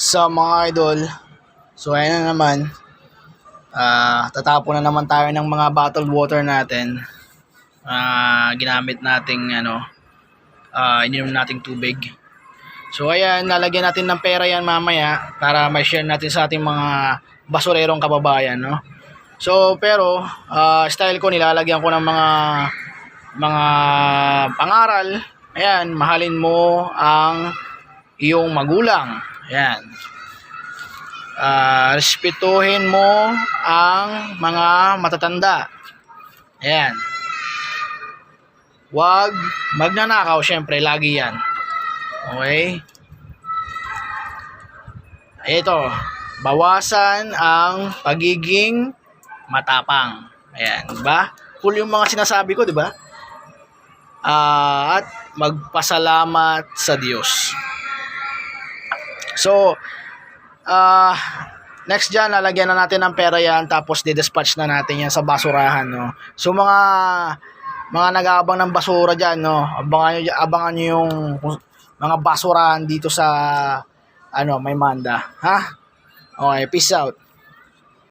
sa mga idol. So ayan na naman. Ah, tatapon na naman tayo ng mga bottled water natin. Ah, ginamit nating ano, ah, ininom nating tubig. So ayan, lalagyan natin ng pera yan mamaya para may share natin sa ating mga basurerong kababayan, no? So pero ah, style ko nilalagyan ko ng mga mga pangaral. Ayan, mahalin mo ang iyong magulang. Ayan. Ah, respetuhin mo ang mga matatanda. Ayan. Huwag magnanakaw, syempre, lagi yan. Okay? Ito, bawasan ang pagiging matapang. Ayan, di ba? Cool yung mga sinasabi ko, di ba? Ah, at magpasalamat sa Diyos. So, ah, next dyan, lalagyan na natin ng pera yan, tapos didispatch na natin yan sa basurahan, no? So, mga mga nag-aabang ng basura dyan, no? Abangan nyo, abangan nyo yung mga basurahan dito sa ano, may manda. Ha? Okay, peace out.